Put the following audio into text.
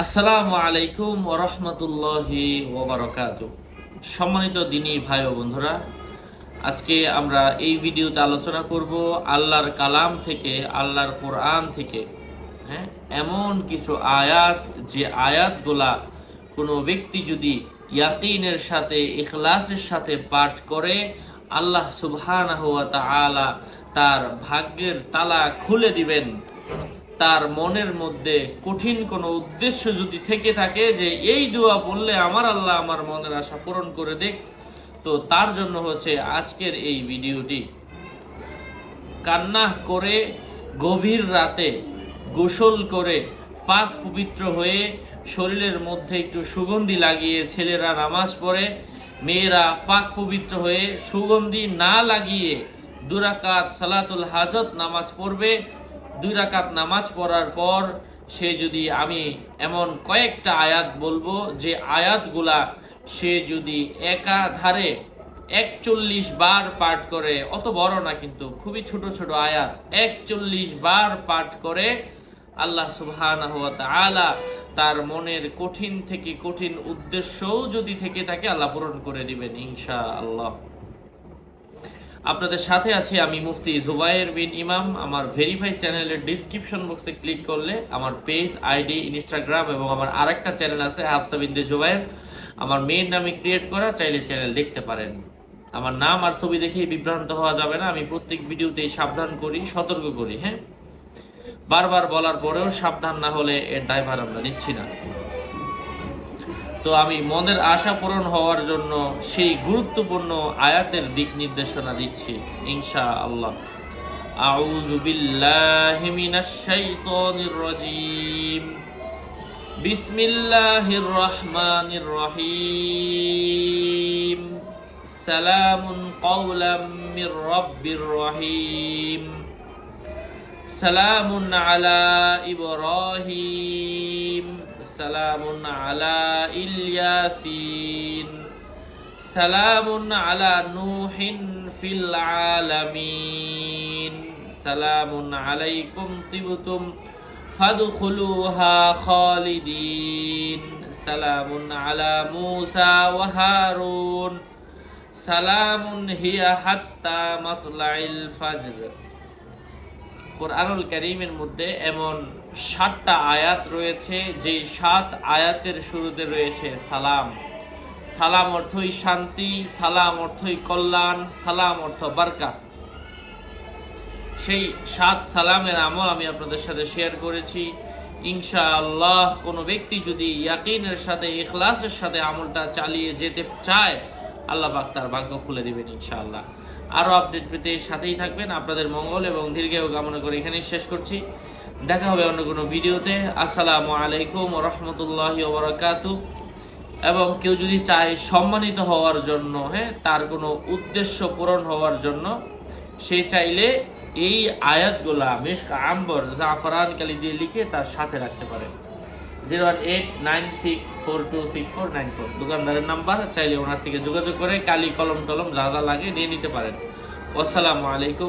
আসসালামু আলাইকুম ওরহমতুল্লাহি ওবরকাত সম্মানিত দিনী ভাই ও বন্ধুরা, আজকে আমরা এই ভিডিওতে আলোচনা করব আল্লাহর কালাম থেকে, আল্লাহর কোরআন থেকে হ্যাঁ? এমন কিছু আয়াত, যে আয়াতগুলা কোনো ব্যক্তি যদি ইয়াকিনের সাথে, ইখলাসের সাথে পাঠ করে, আল্লাহ তাআলা তার ভাগ্যের তালা খুলে দিবেন। তার মনের মধ্যে কঠিন কোনো উদ্দেশ্য যদি থেকে থাকে যে এই দোয়া বললে আমার আল্লাহ আমার মনের আশা পূরণ করে দেখ, তো তার জন্য হচ্ছে আজকের এই ভিডিওটি। কান্না করে, গভীর রাতে গোসল করে, পাক পবিত্র হয়ে শরীরের মধ্যে একটু সুগন্ধি লাগিয়ে ছেলেরা নামাজ পড়ে, মেয়েরা পাক পবিত্র হয়ে সুগন্ধি না লাগিয়ে দুরাকাত সালাতুল হাজত নামাজ পড়বে দুই রাকাত নামাজ পড়ার পর সে যদি আমি এমন কয়েকটা আয়াত বলব, যে আয়াতগুলা সে যদি একাধারে একচল্লিশ বার পাঠ করে, অত বড় না কিন্তু, খুবই ছোট ছোট আয়াত, একচল্লিশ বার পাঠ করে আল্লাহ সুবহানাহু ওয়া তাআলা তার মনের কঠিন থেকে কঠিন উদ্দেশ্যও যদি থেকে থাকে, আল্লাহ পূরণ করে দিবেন, ইনশাআল্লাহ। আপনাদের সাথে আছি আমি মুফতি জুবাইর বিন ইমাম। আমার ভেরিফাই চ্যানেলের ডিসক্রিপশন বক্সে ক্লিক করলে আমার পেজ আইডি ইনস্টাগ্রাম এবং আমার আরেকটা চ্যানেল আছে, হাফসা বিন্দে জুবাইর। আমার মেয়ের নামে ক্রিয়েট করা, চাইলে চ্যানেল দেখতে পারেন। আমার নাম আর ছবি দেখেই বিভ্রান্ত হওয়া যাবে না, আমি প্রত্যেক ভিডিওতেই সাবধান করি, সতর্ক করি হ্যাঁ? বারবার বলার পরেও সাবধান না হলে এর ড্রাইভার আমরা নিচ্ছি না। তো আমি মনের আশা পূরণ হওয়ার জন্য সেই গুরুত্বপূর্ণ আয়াতের দিক নির্দেশনা দিচ্ছি ইনশা আল্লাহ সালামুন মির রাব্বির রহিম। আলা সালামুন আলা ইলিয়াসিন। সালামুন আলা নূহিন ফিল আলামিন। সালামুন আলাইকুম তিবতুম ফাদখুলুহা খালিদিন। মূসা ওয়া হারুন। সালামুন হিয়া হাত্তা মাতলাইল ফাজর। কোরআনুল করিমের মধ্যে এমন সাতটা আয়াত রয়েছে যে সাত আয়াতের শুরুতে রয়েছে সালাম। সালাম অর্থই শান্তি, সালাম অর্থই কল্যাণ, সালাম অর্থ বারকা সেই সাত সালামের আমল আমি আপনাদের সাথে শেয়ার করেছি। ইনশা আল্লাহ কোনো ব্যক্তি যদি ইয়াকিনের সাথে, ইখলাসের সাথে আমলটা চালিয়ে যেতে চায় আল্লাহ পাক তার ভাগ্য খুলে দিবেন ইনশাআল্লাহ। আরও আপডেট পেতে সাথেই থাকবেন। আপনাদের মঙ্গল এবং দীর্ঘায়ু কামনা করে এখানেই শেষ করছি। দেখা হবে অন্য কোনো ভিডিওতে। আসসালামু আলাইকুম রহমতুল্লাহ ওবরাকাতু এবং কেউ যদি চায় সম্মানিত হওয়ার জন্য হ্যাঁ তার কোনো উদ্দেশ্য পূরণ হওয়ার জন্য, সে চাইলে এই আয়াতগুলা মিশক আম্বর জাফরান কালি দিয়ে লিখে তার সাথে রাখতে পারে zero eight nine six four two six four nine four. দোকানদারের নাম্বার, চাইলে ওনার থেকে যোগাযোগ করে কালি, কলম টলম যা যা লাগে নিয়ে নিতে পারেন। আসসালামু আলাইকুম।